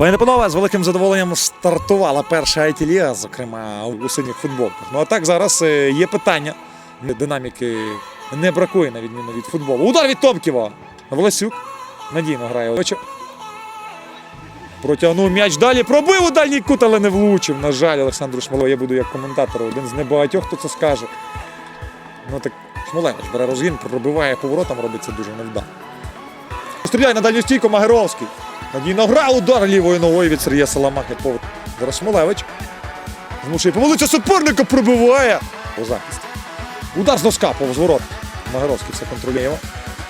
Пані панове, з великим задоволенням стартувала перша it ліга зокрема у синіх футболках. Ну а так зараз е, є питання. Динаміки не бракує на відміну від футболу. Удар від Томківа. Волосюк надійно грає. Протягнув м'яч далі, пробив у дальній кут, але не влучив. На жаль, Олександру Шмоло. Я буду як коментатор, один з небагатьох, хто це скаже. Ну так Шмолевич бере розгін, пробиває поворотом, робить це дуже невдало. Стріляє на дальню стійку Магеровський. Надійно гра, удар лівою ногою від Сергія Саламахи. Шмулевич. Змушує помилитися суперника, пробиває у захисті. Удар з носка повз ворот. Магеровський все контролює.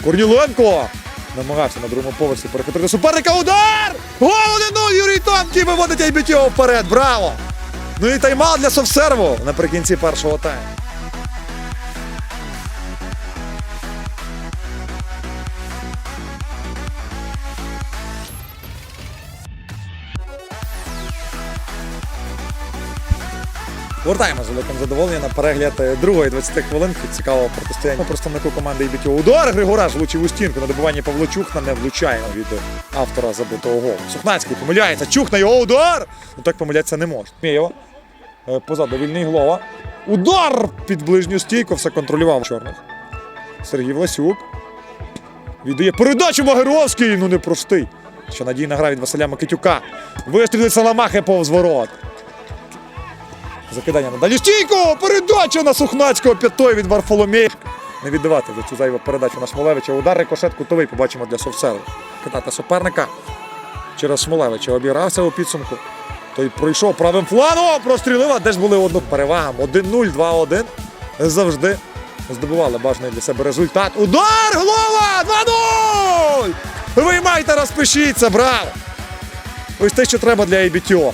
Корніленко намагався на другому поверсі перехопити суперника. Удар! Гол 1-0! Юрій Томків виводить Айбітьо вперед. Браво! Ну і тайм-аут для Совсерву наприкінці першого тайму. Вертаємо з великим задоволенням на перегляд е, другої 20 хвилинки цікавого протистояння представнику команди ІБТО. Удар Григораш влучив у стінку на добиванні Павло Чухна не влучає від автора забитого голу. Сухнацький помиляється. Чухна його удар! Ну так помилятися не можна. Мєєва. Е, Позаду вільний голова. Удар під ближню стійку, все контролював чорних. Сергій Власюк. Віддає передачу Магеровський, ну непростий. Що надійна гра від Василя Микитюка. Вистрілить Саламахи повз ворот. Закидання на далі стійку! Передача на Сухнацького п'ятої від Варфоломєя. Не віддавати за цю зайву передачу на Смолевича. Удар рикошет кутовий побачимо для Совсеру. Кидати суперника через Смолевича. Обігрався у підсумку. Той пройшов правим флангом, прострілив, а де ж були одну перевагам. 1-0, 2-1. Завжди здобували бажаний для себе результат. Удар! Голова! 2-0! Виймайте, розпишіться, браво! Ось те, що треба для IBTO.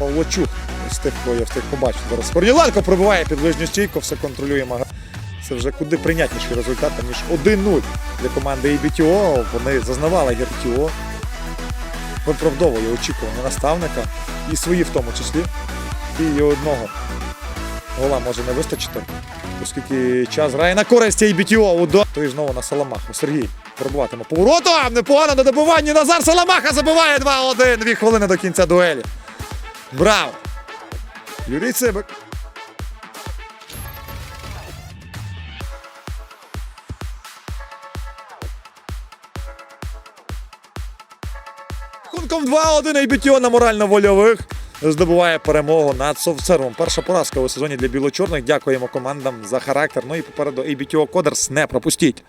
Павлочук з тих, кого я встиг побачити. Зараз Корніленко пробиває під ближню стійку, все контролює Мага. Це вже куди прийнятніший результат, ніж 1-0 для команди ІБТО. Вони зазнавали ГРТО. Виправдовує очікування наставника і свої в тому числі. І одного гола може не вистачити, оскільки час грає на користь ІБТО. Удар. Той знову на Саламаху. Сергій пробуватиме поворотом. Непогано на добиванні. Назар Саламаха забиває 2-1. Дві хвилини до кінця дуелі. Браво! Юрій Цибик. Хунком 2-1 Айбітіо на морально-вольових здобуває перемогу над Совсервом. Перша поразка у сезоні для біло-чорних. Дякуємо командам за характер. Ну і попереду ABTO Кодерс не пропустіть.